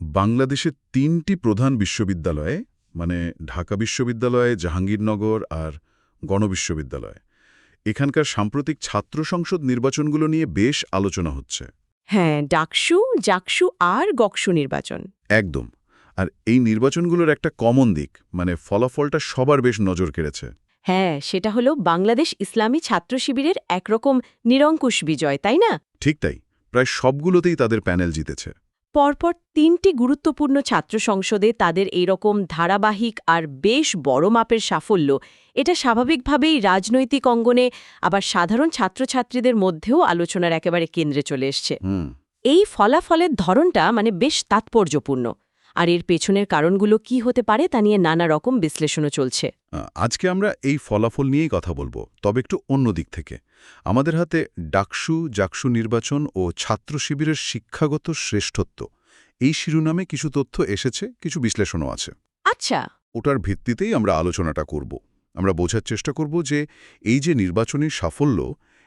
বাংলাদেশের তিনটি প্রধান বিশ্ববিদ্যালয়ে মানে ঢাকা বিশ্ববিদ্যালয় জাহাঙ্গীরনগর আর গণবিশ্ববিদ্যালয় এখানকার সাম্প্রতিক ছাত্র সংসদ নির্বাচনগুলো নিয়ে বেশ আলোচনা হচ্ছে। হ্যাঁ ডাকসু জাকসু আর গকসু নির্বাচন। একদম। আর এই নির্বাচনগুলোর একটা কমন দিক মানে ফলাফলটা সবার বেশ নজর কেড়েছে। হ্যাঁ সেটা হলো বাংলাদেশ ইসলামী ছাত্র শিবিরের একরকম নিরঙ্কুশ বিজয় তাই না? ঠিক তাই। প্রায় সবগুলোতেই তাদের প্যানেল জিতেছে। পরপর তিনটি গুরুত্বপূর্ণ ছাত্র সংসদে তাদের এইরকম ধারাবাহিক আর বেশ বড় মাপের সাফল্য এটা স্বাভাবিকভাবেই রাজনৈতিক অঙ্গনে আবার সাধারণ ছাত্রছাত্রীদের মধ্যেও আলোচনার একেবারে কেন্দ্রে চলে এসছে। এই ফলাফলের ধরনটা মানে বেশ তাৎপর্যপূর্ণ। আর এর পেছনের কারণগুলো কি হতে পারে তা নিয়ে নানা রকম বিশ্লেষণও চলছে। আজকে আমরা এই ফলাফল নিয়েই কথা বলব তবে একটু অন্য দিক থেকে। আমাদের হাতে ডাকসু জাকসু নির্বাচন ও ছাত্র শিবিরের শিক্ষাগত শ্রেষ্ঠত্ব। এই শিরোনামে কিছু তথ্য এসেছে কিছু বিশ্লেষণও আছে। আচ্ছা। ওটার ভিত্তিতেই আমরা আলোচনাটা করব। আমরা বোঝার চেষ্টা করব যে এই যে নির্বাচনী সাফল্য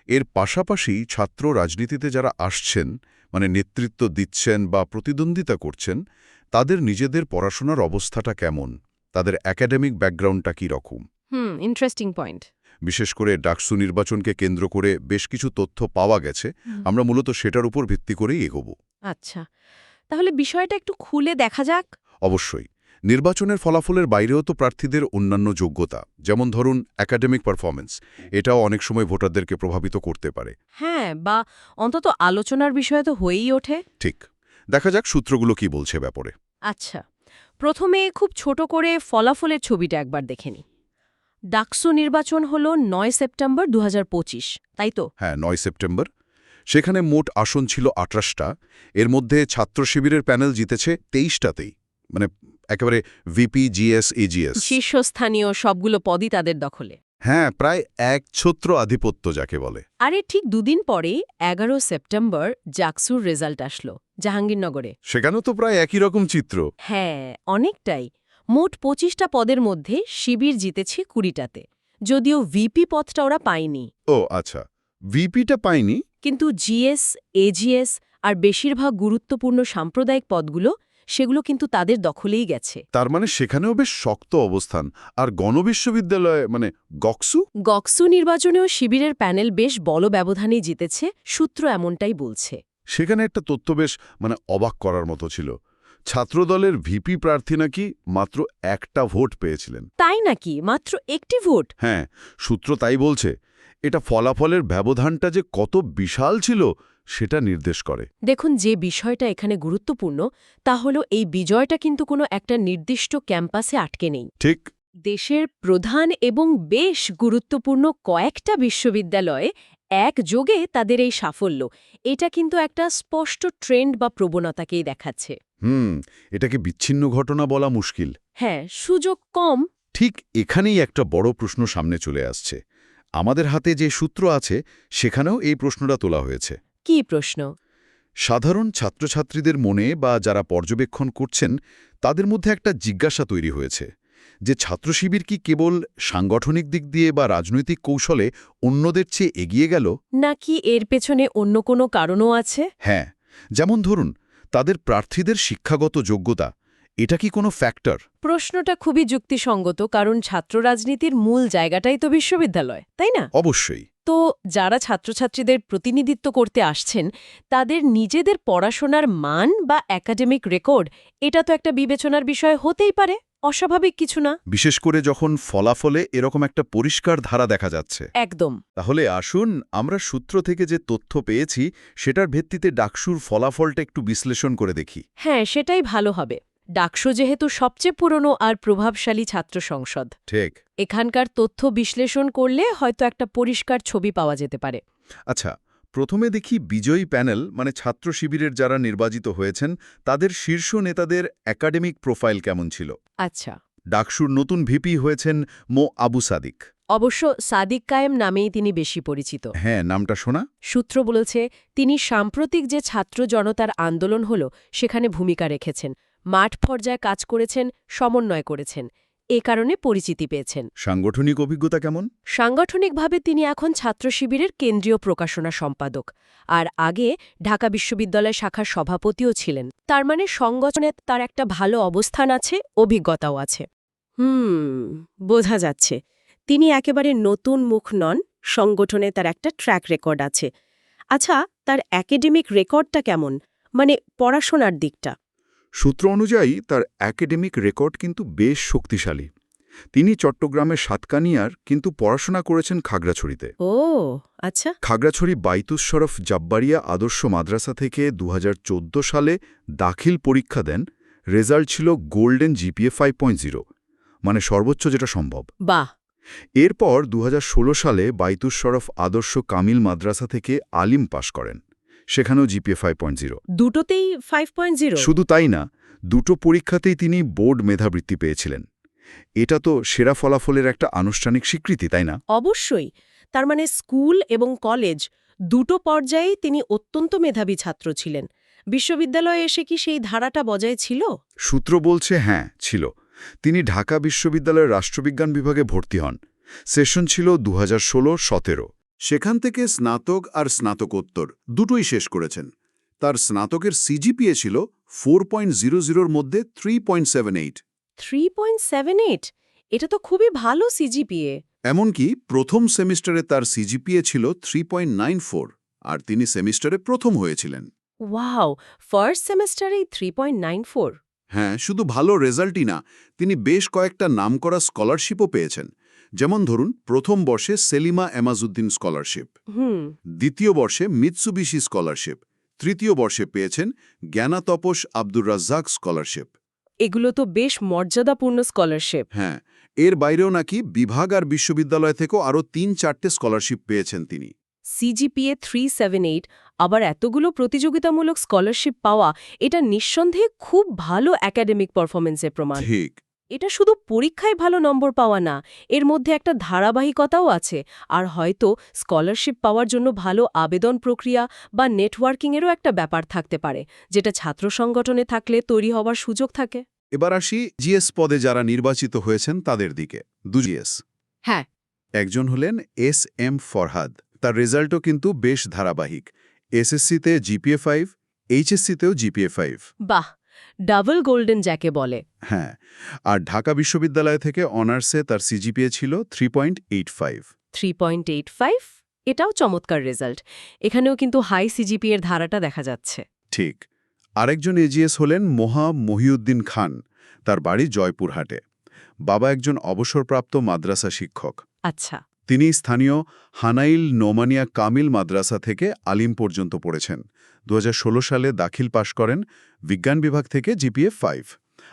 এর পাশাপাশি ছাত্র রাজনীতিতে যারা আসছেন মানে নেতৃত্ব দিচ্ছেন বা প্রতিদ্বন্দ্বিতা করছেন তাদের নিজেদের পড়াশোনার অবস্থাটা কেমন? তাদের একাডেমিক ব্যাকগ্রাউন্ডটা কী রকম? হুম ইন্টারেস্টিং পয়েন্ট বিশেষ করে ডাকসু নির্বাচনকে কেন্দ্র করে বেশ কিছু তথ্য পাওয়া গেছে। আমরা মূলত সেটার উপর ভিত্তি করেই এগোব। আচ্ছা তাহলে বিষয়টা একটু খুলে দেখা যাক। অবশ্যই নির্বাচনের ফলাফলের বাইরেও তো প্রার্থীদের অন্যান্য যোগ্যতা যেমন ধরুন একাডেমিক পারফরমেন্স এটাও অনেক সময় ভোটারদেরকে প্রভাবিত করতে পারে। হ্যাঁ বা অন্তত আলোচনার বিষয় তো হয়েই ওঠে। ঠিক দেখা যাক সূত্রগুলো কি বলছে ব্যাপারে। আচ্ছা প্রথমে খুব ছোট করে ফলাফলের ছবিটা একবার দেখে নি ডাকসু নির্বাচন হল নয় সেপ্টেম্বর দু হাজার পঁচিশ তাই তো? হ্যাঁ নয় সেপ্টেম্বর। সেখানে মোট আসন ছিল আঠাশটা এর মধ্যে ছাত্র শিবিরের প্যানেল জিতেছে তেইশটাতেই। মানে একেবারে ভিপি জিএস এজিএস। শীর্ষস্থানীয় সবগুলো পদই তাদের দখলে। হ্যাঁ প্রায় এক ছত্র আধিপত্য যাকে বলে। আরে ঠিক দুদিন পরেই এগারো সেপ্টেম্বর জাকসুর রেজাল্ট আসলো জাহাঙ্গীরনগরে। সেখানেও তো প্রায় একই রকম চিত্র। হ্যাঁ অনেকটাই। মোট পঁচিশটা পদের মধ্যে শিবির জিতেছে কুড়িটাতে যদিও ভিপি পদটা ওরা পায়নি। ও আচ্ছা। ভিপিটা পায়নি? কিন্তু জিএস এজিএস আর বেশিরভাগ গুরুত্বপূর্ণ সাম্প্রদায়িক পদগুলো সেগুলো কিন্তু তাদের দখলেই গেছে। তার মানে সেখানেও বেশ শক্ত অবস্থান। আর গণবিশ্ববিদ্যালয়ে মানে গকসু? গকসু নির্বাচনেও শিবিরের প্যানেল বেশ বল ব্যবধানেই জিতেছে সূত্র এমনটাই বলছে। সেখানে একটা তথ্য বেশ মানে অবাক করার মতো ছিল। ছাত্রদলের ভিপি প্রার্থী নাকি মাত্র একটা ভোট পেয়েছিলেন? তাই নাকি? মাত্র একটি ভোট? হ্যাঁ সূত্র তাই বলছে। এটা ফলাফলের ব্যবধানটা যে কত বিশাল ছিল সেটা নির্দেশ করে। দেখুন যে বিষয়টা এখানে গুরুত্বপূর্ণ তা হলো এই বিজয়টা কিন্তু কোনো একটা নির্দিষ্ট ক্যাম্পাসে আটকে নেই। ঠিক। দেশের প্রধান এবং বেশ গুরুত্বপূর্ণ কয়েকটা বিশ্ববিদ্যালয়ে একযোগে তাদের এই সাফল্য। এটা কিন্তু একটা স্পষ্ট ট্রেন্ড বা প্রবণতাকেই দেখাচ্ছে। হুম এটাকে বিচ্ছিন্ন ঘটনা বলা মুশকিল। হ্যাঁ সুযোগ কম। ঠিক এখানেই একটা বড় প্রশ্ন সামনে চলে আসছে। আমাদের হাতে যে সূত্র আছে সেখানেও এই প্রশ্নটা তোলা হয়েছে। কি প্রশ্ন? সাধারণ ছাত্রছাত্রীদের মনে বা যারা পর্যবেক্ষণ করছেন তাদের মধ্যে একটা জিজ্ঞাসা তৈরি হয়েছে যে ছাত্র শিবির কি কেবল সাংগঠনিক দিক দিয়ে বা রাজনৈতিক কৌশলে অন্যদের চেয়ে এগিয়ে গেল? নাকি এর পেছনে অন্য কোনো কারণও আছে? হ্যাঁ যেমন ধরুন তাদের প্রার্থীদের শিক্ষাগত যোগ্যতা এটা কি কোনো ফ্যাক্টর প্রশ্নটা খুবই যুক্তিসঙ্গত কারণ ছাত্র রাজনীতির মূল জায়গাটাই তো বিশ্ববিদ্যালয় তাই না? অবশ্যই। তো যারা ছাত্রছাত্রীদের প্রতিনিধিত্ব করতে আসছেন তাদের নিজেদের পড়াশোনার মান বা একাডেমিক রেকর্ড এটা তো একটা বিবেচনার বিষয় হতেই পারে। অস্বাভাবিক কিছু না। বিশেষ করে যখন ফলাফলে এরকম একটা পরিষ্কার ধারা দেখা যাচ্ছে। একদম। তাহলে আসুন আমরা সূত্র থেকে যে তথ্য পেয়েছি সেটার ভিত্তিতে ডাকসুর ফলাফলটা একটু বিশ্লেষণ করে দেখি। হ্যাঁ সেটাই ভালো হবে। ডাকসু যেহেতু সবচেয়ে পুরনো আর প্রভাবশালী ছাত্র সংসদ। ঠিক। এখানকার তথ্য বিশ্লেষণ করলে হয়তো একটা পরিষ্কার ছবি পাওয়া যেতে পারে। আচ্ছা প্রথমে দেখি বিজয়ী প্যানেল মানে ছাত্র শিবিরের যারা নির্বাচিত হয়েছেন তাদের শীর্ষ নেতাদের একাডেমিক প্রোফাইল কেমন ছিল? আচ্ছা। ডাকসুর নতুন ভিপি হয়েছেন মো আবু সাদিক। অবশ্য সাদিক কায়েম নামেই তিনি বেশি পরিচিত। হ্যাঁ নামটা শোনা। সূত্র বলেছে তিনি সাম্প্রতিক যে ছাত্র জনতার আন্দোলন হল সেখানে ভূমিকা রেখেছেন। মাঠ পর্যায়ে কাজ করেছেন সমন্বয় করেছেন। এ কারণে পরিচিতি পেয়েছেন। সাংগঠনিক অভিজ্ঞতা কেমন? সাংগঠনিকভাবে তিনি এখন ছাত্র শিবিরের কেন্দ্রীয় প্রকাশনা সম্পাদক। আর আগে ঢাকা বিশ্ববিদ্যালয় শাখার সভাপতিও ছিলেন। তার মানে সংগঠনে তার একটা ভালো অবস্থান আছে অভিজ্ঞতাও আছে। হুম বোঝা যাচ্ছে। তিনি একেবারে নতুন মুখ নন সংগঠনে তার একটা ট্র্যাক রেকর্ড আছে। আচ্ছা তার একাডেমিক রেকর্ডটা কেমন? মানে পড়াশোনার দিকটা। সূত্র অনুযায়ী তার একাডেমিক রেকর্ড কিন্তু বেশ শক্তিশালী। তিনি চট্টগ্রামের সাতকানিয়ার কিন্তু পড়াশোনা করেছেন খাগড়াছড়িতে। ও আচ্ছা। খাগড়াছড়ি বাইতুস শরফ জাব্বারিয়া আদর্শ মাদ্রাসা থেকে দু হাজার চোদ্দ সালে দাখিল পরীক্ষা দেন। রেজাল্ট ছিল গোল্ডেন জিপিএ ফাইভ মানে সর্বোচ্চ যেটা সম্ভব। বাহ! এরপর দু হাজার ষোলো সালে বাইতুস শরফ আদর্শ কামিল মাদ্রাসা থেকে আলিম পাশ করেন। সেখানেও জিপিএ ফাইভ দুটোতেই ফাইভ পয়েন্ট জিরো শুধু তাই না দুটো পরীক্ষাতেই তিনি বোর্ড মেধাবৃত্তি পেয়েছিলেন। এটা তো সেরা ফলাফলের একটা আনুষ্ঠানিক স্বীকৃতি তাই না? অবশ্যই। তার মানে স্কুল এবং কলেজ দুটো পর্যায়েই তিনি অত্যন্ত মেধাবী ছাত্র ছিলেন। বিশ্ববিদ্যালয়ে এসে কি সেই ধারাটা বজায় ছিল? সূত্র বলছে হ্যাঁ ছিল। তিনি ঢাকা বিশ্ববিদ্যালয়ের রাষ্ট্রবিজ্ঞান বিভাগে ভর্তি হন। সেশন ছিল দু হাজার ষোলো সতেরো। সেখান থেকে স্নাতক আর স্নাতকোত্তর দুটোই শেষ করেছেন। তার স্নাতকের সিজিপিএ ছিল ফোর পয়েন্ট জিরো জিরোর মধ্যে three point seven eight three point seven eight এটা তো খুবই ভালো সিজিপিএ। এমনকি প্রথম সেমিস্টারে তার সিজিপিএ ছিল থ্রি পয়েন্ট নাইন ফোর আর তিনি সেমিস্টারে প্রথম হয়েছিলেন। ওয়াও ফার্স্ট সেমেস্টারেই থ্রি পয়েন্ট নাইন ফোর হ্যাঁ শুধু ভালো রেজাল্টই না তিনি বেশ কয়েকটা নামকরা স্কলারশিপও পেয়েছেন। যেমন ধরুন প্রথম বর্ষে সেলিমা এমাজউদ্দিন স্কলারশিপ। দ্বিতীয় বর্ষে মিৎসুবিশি স্কলারশিপ। তৃতীয় বর্ষে পেয়েছেন জ্ঞানাতপস আব্দুর রাজ্জাক স্কলারশিপ। এগুলো তো বেশ মর্যাদাপূর্ণ স্কলারশিপ। হ্যাঁ এর বাইরেও নাকি বিভাগ আর বিশ্ববিদ্যালয় থেকেও আরও তিন চারটে স্কলারশিপ পেয়েছেন তিনি। সিজিপিএ থ্রি সেভেন এইট আবার এতগুলো প্রতিযোগিতামূলক স্কলারশিপ পাওয়া এটা নিঃসন্দেহে খুব ভালো একাডেমিক পারফরমেন্সের প্রমাণ। ঠিক। এটা শুধু পরীক্ষায় ভালো নম্বর পাওয়া না এর মধ্যে একটা ধারাবাহিকতাও আছে। আর হয়তো স্কলারশিপ পাওয়ার জন্য ভালো আবেদন প্রক্রিয়া বা নেটওয়ার্কিংয়েরও একটা ব্যাপার থাকতে পারে যেটা ছাত্র সংগঠনে থাকলে তৈরি হওয়ার সুযোগ থাকে। এবার আসি জিএস পদে যারা নির্বাচিত হয়েছেন তাদের দিকে। দু জিএস। হ্যাঁ। একজন হলেন এস এম ফরহাদ। তার রেজাল্টও কিন্তু বেশ ধারাবাহিক। এসএসসিতে জিপিএ ফাইভ এইচএসসিতেও জিপিএ ফাইভ। বাহ! ডাবল গোল্ডেন জ্যাকে বলে। হ্যাঁ আর ঢাকা বিশ্ববিদ্যালয় থেকে অনার্সে তার সিজিপিএ ছিল three point eight five three point eight five এটাও চমৎকার রেজাল্ট। এখানেও কিন্তু হাই সিজিপি এর ধারাটা দেখা যাচ্ছে। ঠিক। আরেকজন এজিএস হলেন মোহা মহিউদ্দিন খান তার বাড়ি জয়পুরহাটে। বাবা একজন অবসরপ্রাপ্ত মাদ্রাসা শিক্ষক। আচ্ছা। তিনি স্থানীয় হানাইল নোমানিয়া কামিল মাদ্রাসা থেকে আলিম পর্যন্ত পড়েছেন। দু হাজার ষোলো সালে দাখিল পাশ করেন বিজ্ঞান বিভাগ থেকে জিপিএ ফাইভ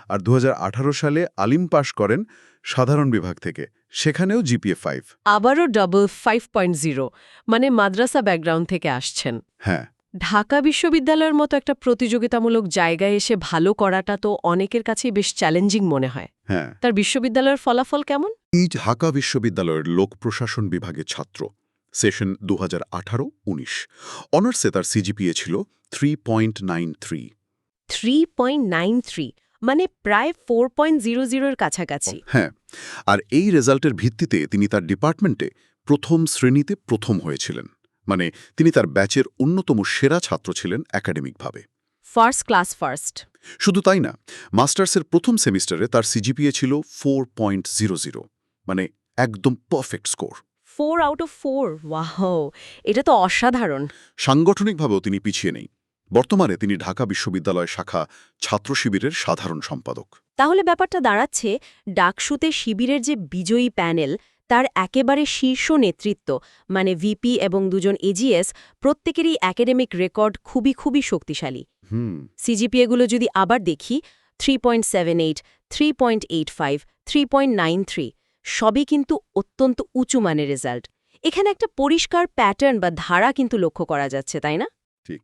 আর দুহাজার আঠারো সালে আলিম পাশ করেন সাধারণ বিভাগ থেকে সেখানেও জিপিএ ফাইভ আবারও ডাবল ফাইভ পয়েন্ট জিরো মানে মাদ্রাসা ব্যাকগ্রাউন্ড থেকে আসছেন। হ্যাঁ। ঢাকা বিশ্ববিদ্যালয়ের মতো একটা প্রতিযোগিতামূলক জায়গায় এসে ভালো করাটা তো অনেকের কাছেই বেশ চ্যালেঞ্জিং মনে হয়। হ্যাঁ। তার বিশ্ববিদ্যালয়ের ফলাফল কেমন? এই ঢাকা বিশ্ববিদ্যালয়ের লোক প্রশাসন বিভাগের ছাত্র সেশন দু হাজার আঠারো উনিশ। অনার্সে তার সিজিপিএ ছিল three point nine three. Three point nine three মানে প্রায় ফোর পয়েন্ট জিরো জিরোর কাছাকাছি। হ্যাঁ। আর এই রেজাল্টের ভিত্তিতে তিনি তার ডিপার্টমেন্টে প্রথম শ্রেণীতে প্রথম হয়েছিলেন। মানে তিনি তার ব্যাচের অন্যতম সেরা ছাত্র ছিলেন একাডেমিকভাবে। First class first. শুধু তাই না মাস্টার্সের প্রথম সেমিস্টারে তার সিজিপিএ ছিল ফোর পয়েন্ট জিরো জিরো মানে একদম perfect score. Four out of four ওয়াহ এটা তো অসাধারণ। সাংগঠনিকভাবেও তিনি পিছিয়ে নেই। বর্তমানে তিনি ঢাকা বিশ্ববিদ্যালয় শাখা ছাত্র শিবিরের সাধারণ সম্পাদক। তাহলে ব্যাপারটা দাঁড়াচ্ছে ডাকসুতে শিবিরের যে বিজয়ী প্যানেল তার একেবারে শীর্ষ নেতৃত্ব মানে ভিপি এবং দুজন এজিএস প্রত্যেকেরই একাডেমিক রেকর্ড খুবই খুবই শক্তিশালী। হুম। সিজিপিএগুলো যদি আবার দেখি three point seven eight three point eight five three point nine three সবই কিন্তু অত্যন্ত উঁচু মানের রেজাল্ট এখানে একটা পরিষ্কার প্যাটার্ন বা ধারা কিন্তু লক্ষ্য করা যাচ্ছে তাই না? ঠিক।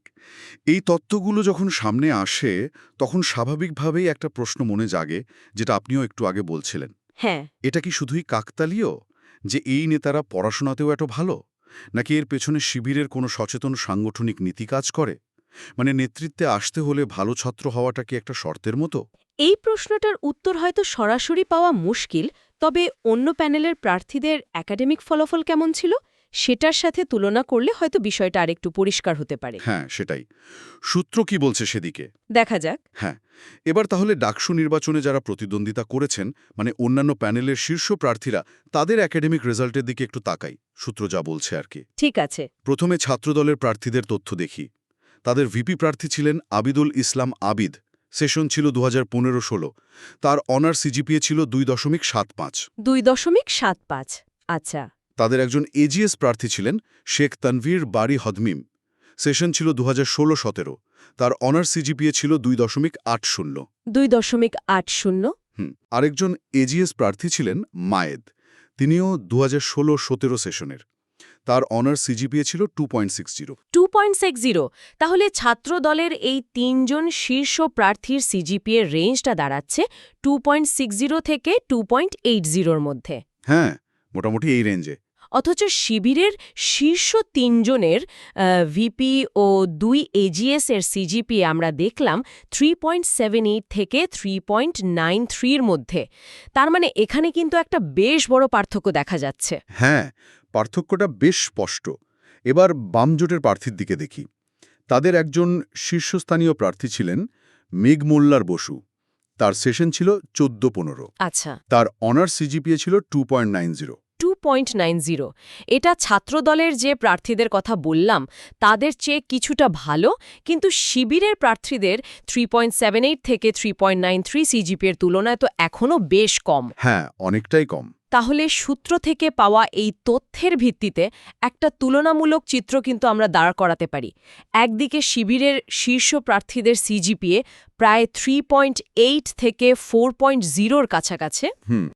এই তত্ত্বগুলো যখন সামনে আসে তখন স্বাভাবিকভাবেই একটা প্রশ্ন মনে জাগে যেটা আপনিও একটু আগে বলছিলেন। হ্যাঁ। এটা কি শুধুই কাকতালীয় যে এই নেতারা পড়াশোনাতেও এত ভালো? নাকি এর পেছনে শিবিরের কোনো সচেতন সাংগঠনিক নীতি কাজ করে? মানে নেতৃত্বে আসতে হলে ভালো ছাত্র হওয়াটা কি একটা শর্তের মতো? এই প্রশ্নটার উত্তর হয়তো সরাসরি পাওয়া মুশকিল তবে অন্য প্যানেলের প্রার্থীদের একাডেমিক ফলাফল কেমন ছিল সেটার সাথে তুলনা করলে হয়তো বিষয়টা আরেকটু পরিষ্কার হতে পারে। হ্যাঁ সেটাই। সূত্র কি বলছে সেদিকে? দেখা যাক। হ্যাঁ এবার তাহলে ডাকসু নির্বাচনে যারা প্রতিদ্বন্দ্বিতা করেছেন মানে অন্যান্য প্যানেলের শীর্ষ প্রার্থীরা তাদের একাডেমিক রেজাল্টের দিকে একটু তাকাই সূত্র যা বলছে আর কি। ঠিক আছে। প্রথমে ছাত্রদলের প্রার্থীদের তথ্য দেখি। তাদের ভিপি প্রার্থী ছিলেন আবিদুল ইসলাম আবিদ। সেশন ছিল দু হাজার পনেরো ষোলো। তার অনার সিজিপিএ ছিল দুই দশমিক সাত পাঁচ। দুই দশমিক সাত পাঁচ। আচ্ছা। তাদের একজন এজিএস প্রার্থী ছিলেন শেখ তানভীর বাড়ি হদমিম। সেশন ছিল দু হাজার ষোলো সতেরো। তার অনার সিজিপিএ ছিল দুই দশমিক আট শূন্য। দুই দশমিক আট শূন্য? আরেকজন এজিএস প্রার্থী ছিলেন মায়েদ। তিনিও দু হাজার ষোলো সতেরো সেশনের। তার অনার সিজিপিএ ছিল two point six zero two point six zero তাহলে ছাত্র দলের এই তিনজন শীর্ষ প্রার্থীর সিজিপিএ রেঞ্জটা দাঁড়াচ্ছে টু পয়েন্ট সিক্স জিরো থেকে টু পয়েন্ট এইট জিরোর মধ্যে। হ্যাঁ মোটামুটি এই রেঞ্জে অথচ শিবিরের শীর্ষ তিনজনের ভিপি ও দুই এজিএস এর সিজিপি আমরা দেখলাম থ্রি পয়েন্ট সেভেন এইট থেকে থ্রি পয়েন্ট নাইন থ্রির মধ্যে। তার মানে এখানে কিন্তু একটা বেশ বড় পার্থক্য দেখা যাচ্ছে। হ্যাঁ পার্থক্যটা বেশ স্পষ্ট। এবার বাম জোটের প্রার্থীর দিকে দেখি। তাদের একজন শীর্ষস্থানীয় প্রার্থী ছিলেন মেঘ মোল্লার বসু। তার সেশন ছিল চোদ্দ পনেরো আচ্ছা। তার অনার সিজিপিএ ছিল two point nine zero. Two point nine zero. এটা ছাত্রদলের যে প্রার্থীদের কথা বললাম তাদের চেয়ে কিছুটা ভালো কিন্তু শিবিরের প্রার্থীদের থ্রি পয়েন্ট সেভেন এইট থেকে থ্রি পয়েন্ট নাইন থ্রি সিজিপির তুলনায় তো এখনও বেশ কম। হ্যাঁ অনেকটাই কম। তাহলে সূত্র থেকে পাওয়া এই তথ্যের ভিত্তিতে একটা তুলনামূলক চিত্র কিন্তু আমরা দাঁড় করাতে পারি। একদিকে শিবিরের শীর্ষ প্রার্থীদের সিজিপিএ প্রায় থ্রি পয়েন্ট এইট থেকে ফোর পয়েন্ট জিরোর কাছাকাছি।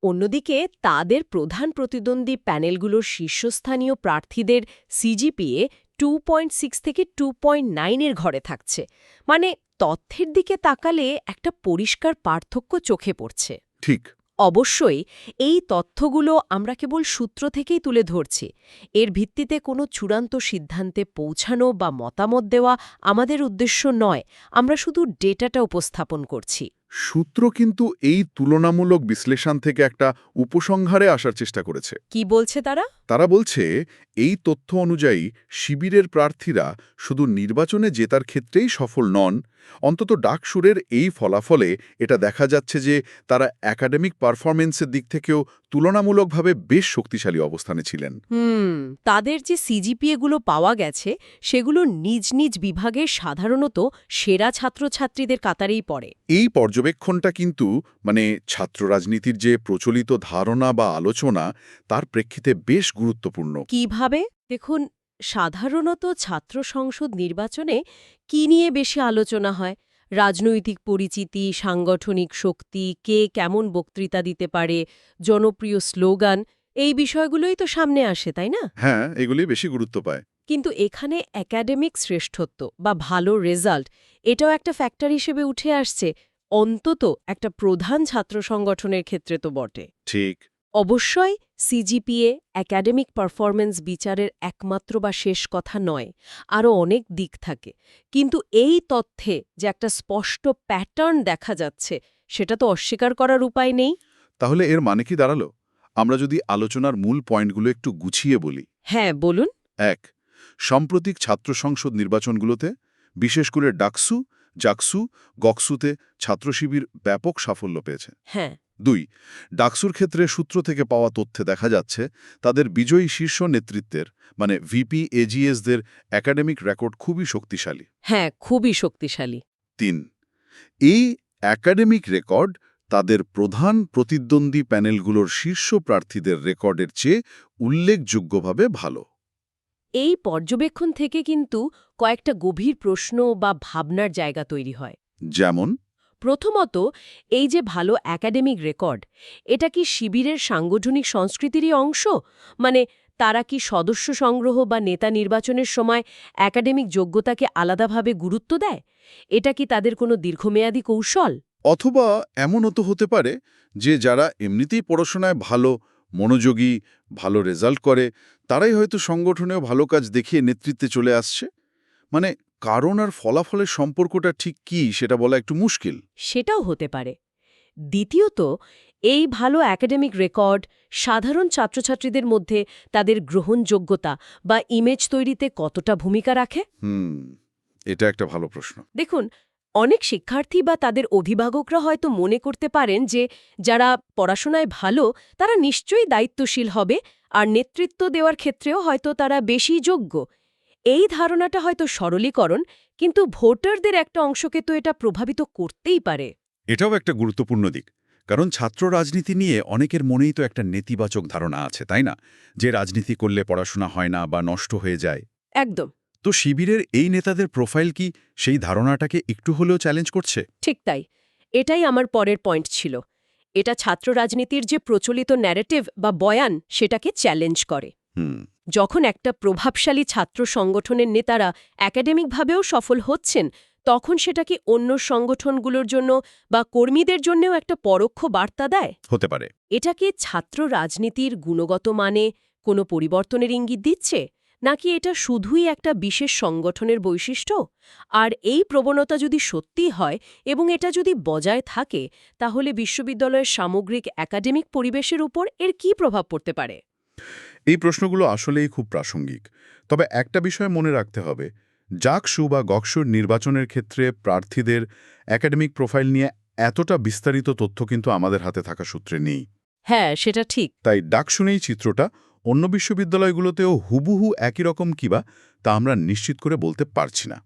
অন্যদিকে তাদের প্রধান প্রতিদ্বন্দ্বী প্যানেলগুলোর শীর্ষস্থানীয় প্রার্থীদের সিজিপিএ টু পয়েন্ট সিক্স থেকে টু পয়েন্ট নাইনের ঘরে থাকছে। মানে তথ্যের দিকে তাকালে একটা পরিষ্কার পার্থক্য চোখে পড়ছে। ঠিক। অবশ্যই এই তথ্যগুলো আমরা কেবল সূত্র থেকেই তুলে ধরছি। এর ভিত্তিতে কোনো চূড়ান্ত সিদ্ধান্তে পৌঁছানো বা মতামত দেওয়া আমাদের উদ্দেশ্য নয়, আমরা শুধু ডেটাটা উপস্থাপন করছি। সূত্র কিন্তু এই তুলনামূলক বিশ্লেষণ থেকে একটা উপসংহারে আসার চেষ্টা করেছে। কি বলছে তারা? তারা বলছে এই তথ্য অনুযায়ী শিবিরের প্রার্থীরা শুধু নির্বাচনে জেতার ক্ষেত্রেই সফল নন অন্তত ডাকসুরের এই ফলাফলে এটা দেখা যাচ্ছে যে তারা একাডেমিক পারফরমেন্সের দিক থেকেও তুলনামূলকভাবে বেশ শক্তিশালী অবস্থানে ছিলেন। হুম তাদের যে সিজিপিএগুলো পাওয়া গেছে সেগুলো নিজ নিজ বিভাগে সাধারণত সেরা ছাত্রছাত্রীদের কাতারেই পড়ে। এই পর্যবেক্ষণটা কিন্তু মানে ছাত্র রাজনীতির যে প্রচলিত ধারণা বা আলোচনা তার প্রেক্ষিতে বেশ গুরুত্বপূর্ণ। কীভাবে? দেখুন সাধারণত ছাত্র সংসদ নির্বাচনে কি নিয়ে বেশি আলোচনা হয়? রাজনৈতিক পরিচিতি সাংগঠনিক শক্তি কে কেমন বক্তৃতা দিতে পারে জনপ্রিয় স্লোগান এই বিষয়গুলোই তো সামনে আসে তাই না? হ্যাঁ এগুলি বেশি গুরুত্ব পায়। কিন্তু এখানে একাডেমিক শ্রেষ্ঠত্ব বা ভালো রেজাল্ট এটাও একটা ফ্যাক্টর হিসেবে উঠে আসছে। অন্তত একটা প্রধান ছাত্র সংগঠনের ক্ষেত্রে তো বটে। ঠিক। অবশ্যই সিজিপিএ একাডেমিক পারফরমেন্স বিচারের একমাত্র বা শেষ কথা নয় আরও অনেক দিক থাকে। কিন্তু এই তথ্যে যে একটা স্পষ্ট প্যাটার্ন দেখা যাচ্ছে সেটা তো অস্বীকার করার উপায় নেই। তাহলে এর মানে কি দাঁড়াল? আমরা যদি আলোচনার মূল পয়েন্টগুলো একটু গুছিয়ে বলি। হ্যাঁ বলুন। এক সাম্প্রতিক ছাত্র সংসদ নির্বাচনগুলোতে বিশেষ করে ডাকসু জাকসু গকসুতে ছাত্র শিবির ব্যাপক সাফল্য পেয়েছে। হ্যাঁ। দুই ডাকসুর ক্ষেত্রে সূত্র থেকে পাওয়া তথ্যে দেখা যাচ্ছে তাদের বিজয়ী শীর্ষ নেতৃত্বের মানে ভিপি এজিএসদের একাডেমিক রেকর্ড খুবই শক্তিশালী। হ্যাঁ খুবই শক্তিশালী। তিন এই একাডেমিক রেকর্ড তাদের প্রধান প্রতিদ্বন্দ্বী প্যানেলগুলোর শীর্ষ প্রার্থীদের রেকর্ডের চেয়ে উল্লেখযোগ্যভাবে ভালো। এই পর্যবেক্ষণ থেকে কিন্তু কয়েকটা গভীর প্রশ্ন বা ভাবনার জায়গা তৈরি হয়। যেমন? প্রথমত, এই যে ভালো একাডেমিক রেকর্ড এটা কি শিবিরের সাংগঠনিক সংস্কৃতিরই অংশ? মানে তারা কি সদস্য সংগ্রহ বা নেতা নির্বাচনের সময় একাডেমিক যোগ্যতাকে আলাদাভাবে গুরুত্ব দেয়? এটা কি তাদের কোনো দীর্ঘমেয়াদী কৌশল? অথবা এমনও তো হতে পারে যে যারা এমনিতেই পড়াশোনায় ভালো, মনোযোগী, ভালো রেজাল্ট করে, তারাই হয়তো সংগঠনেও ভালো কাজ দেখিয়ে নেতৃত্বে চলে আসছে। মানে কারণ আর ফলাফলের সম্পর্কটা ঠিক কি সেটা বলা একটু মুশকিল। সেটাও হতে পারে। দ্বিতীয়ত এই ভালো একাডেমিক রেকর্ড সাধারণ ছাত্রছাত্রীদের মধ্যে তাদের গ্রহণযোগ্যতা বা ইমেজ তৈরিতে কতটা ভূমিকা রাখে? হুম এটা একটা ভালো প্রশ্ন। দেখুন অনেক শিক্ষার্থী বা তাদের অভিভাবকরা হয়তো মনে করতে পারেন যে যারা পড়াশোনায় ভালো তারা নিশ্চয়ই দায়িত্বশীল হবে আর নেতৃত্ব দেওয়ার ক্ষেত্রেও হয়তো তারা বেশি যোগ্য। এই ধারণাটা হয়তো সরলীকরণ কিন্তু ভোটারদের একটা অংশকে তো এটা প্রভাবিত করতেই পারে। এটাও একটা গুরুত্বপূর্ণ দিক কারণ ছাত্র রাজনীতি নিয়ে অনেকের মনেই তো একটা নেতিবাচক ধারণা আছে তাই না? যে রাজনীতি করলে পড়াশোনা হয় না বা নষ্ট হয়ে যায়। একদম। তো শিবিরের এই নেতাদের প্রোফাইল কি সেই ধারণাটাকে একটু হলেও চ্যালেঞ্জ করছে? ঠিক তাই। এটাই আমার পরের পয়েন্ট ছিল। এটা ছাত্র রাজনীতির যে প্রচলিত ন্যারেটিভ বা বয়ান সেটাকে চ্যালেঞ্জ করে। যখন একটা প্রভাবশালী ছাত্র সংগঠনের নেতারা একাডেমিকভাবেও সফল হচ্ছেন তখন সেটা কি অন্য সংগঠনগুলোর জন্য বা কর্মীদের জন্যও একটা পরোক্ষ বার্তা দেয়? হতে পারে। এটা কি ছাত্র রাজনীতির গুণগত মানে কোনো পরিবর্তনের ইঙ্গিত দিচ্ছে? নাকি এটা শুধুই একটা বিশেষ সংগঠনের বৈশিষ্ট্য? আর এই প্রবণতা যদি সত্যি হয় এবং এটা যদি বজায় থাকে তাহলে বিশ্ববিদ্যালয়ের সামগ্রিক একাডেমিক পরিবেশের উপর এর কি প্রভাব পড়তে পারে? এই প্রশ্নগুলো আসলেই খুব প্রাসঙ্গিক। তবে একটা বিষয় মনে রাখতে হবে জাকসু বা গকসুর নির্বাচনের ক্ষেত্রে প্রার্থীদের একাডেমিক প্রোফাইল নিয়ে এতটা বিস্তারিত তথ্য কিন্তু আমাদের হাতে থাকা সূত্রে নেই। হ্যাঁ সেটা ঠিক। তাই ডাক শুনেই চিত্রটা অন্য বিশ্ববিদ্যালয়গুলোতেও হুবহু একই রকম কিবা তা আমরা নিশ্চিত করে বলতে পারছি না।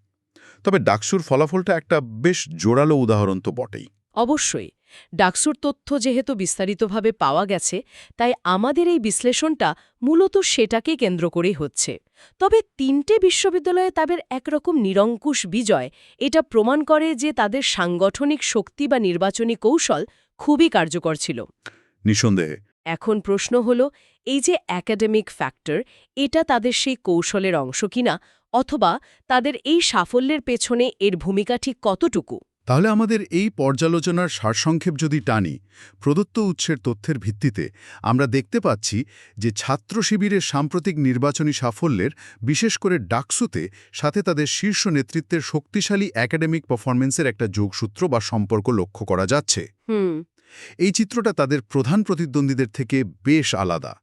তবে ডাকসুর ফলাফলটা একটা বেশ জোরালো উদাহরণ তো বটেই। অবশ্যই। ডাকসুর তথ্য যেহেতু বিস্তারিতভাবে পাওয়া গেছে তাই আমাদের এই বিশ্লেষণটা মূলত সেটাকে কেন্দ্র করেই হচ্ছে। তবে তিনটে বিশ্ববিদ্যালয়ে তাদের একরকম নিরঙ্কুশ বিজয় এটা প্রমাণ করে যে তাদের সাংগঠনিক শক্তি বা নির্বাচনী কৌশল খুবই কার্যকর ছিল। নিঃসন্দেহে। এখন প্রশ্ন হল এই যে একাডেমিক ফ্যাক্টর এটা তাদের সেই কৌশলের অংশ কিনা অথবা তাদের এই সাফল্যের পেছনে এর ভূমিকা ঠিক কতটুকু? তাহলে আমাদের এই পর্যালোচনার সারসংক্ষেপ যদি টানি প্রদত্ত উৎসের তথ্যের ভিত্তিতে আমরা দেখতে পাচ্ছি যে ছাত্র শিবিরের সাম্প্রতিক নির্বাচনী সাফল্যের বিশেষ করে ডাকসুতে সাথে তাদের শীর্ষ নেতৃত্বের শক্তিশালী একাডেমিক পারফরমেন্সের একটা যোগসূত্র বা সম্পর্ক লক্ষ্য করা যাচ্ছে। এই চিত্রটা তাদের প্রধান প্রতিদ্বন্দ্বীদের থেকে বেশ আলাদা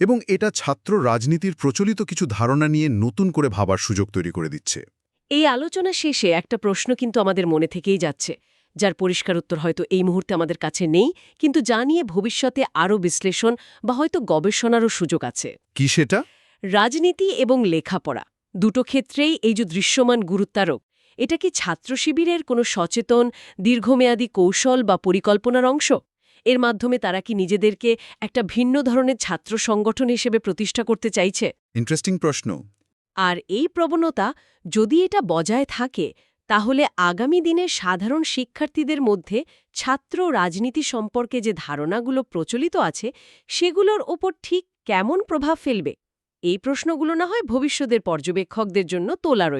এবং এটা ছাত্র রাজনীতির প্রচলিত কিছু ধারণা নিয়ে নতুন করে ভাবার সুযোগ তৈরি করে দিচ্ছে। এই আলোচনা শেষে একটা প্রশ্ন কিন্তু আমাদের মনে থেকেই যাচ্ছে যার পরিষ্কার উত্তর হয়তো এই মুহূর্তে আমাদের কাছে নেই কিন্তু যা নিয়ে ভবিষ্যতে আরও বিশ্লেষণ বা হয়তো গবেষণারও সুযোগ আছে। কি সেটা? রাজনীতি এবং লেখাপড়া দুটো ক্ষেত্রেই এই যে দৃশ্যমান গুরুত্বারোপ এটা কি ছাত্র শিবিরের কোনো সচেতন দীর্ঘমেয়াদী কৌশল বা পরিকল্পনার অংশ? এর মাধ্যমে তারা কি নিজেদেরকে একটা ভিন্ন ধরনের ছাত্র সংগঠন হিসেবে প্রতিষ্ঠা করতে চাইছে? ইন্টারেস্টিং প্রশ্ন। আর এই প্রবণতা যদি এটা বজায় থাকে, তাহলে আগামী দিনে সাধারণ শিক্ষার্থীদের মধ্যে ছাত্র রাজনীতি সম্পর্কে যে ধারণাগুলো প্রচলিত আছে, সেগুলোর ওপর ঠিক কেমন প্রভাব ফেলবে? এই প্রশ্নগুলো না হয় ভবিষ্যতের পর্যবেক্ষকদের জন্য তোলা রয়েছে